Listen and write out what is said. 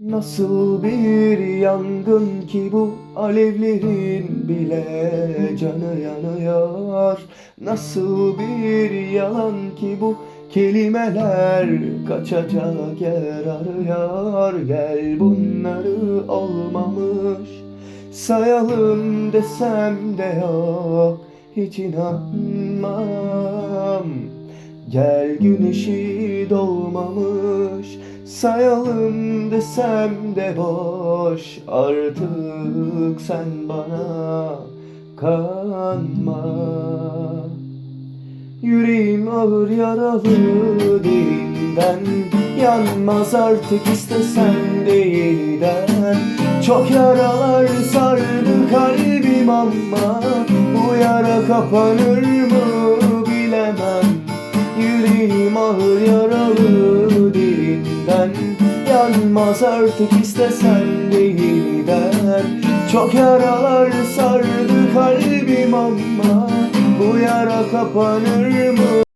Nasıl bir yangın ki bu? Alevlerin bile canı yanıyor. Nasıl bir yalan ki bu? Kelimeler kaçacak yer arıyor. Gel bunları olmamış. Sayalım desem de yok. Hiç inanmam. Gel güneşi doğmamış Sayalım desem de boş Artık sen bana kanma. Yüreğim ağır yaralı derinden Yanmaz artık istesem de yeniden. Çok yaralar sardı kalbim ama Bu yara kapanır mı bilemem ağır yaralı derinden Yanmaz artık istesem de Çok yaralar sardı kalbim ama Bu yara kapanır mı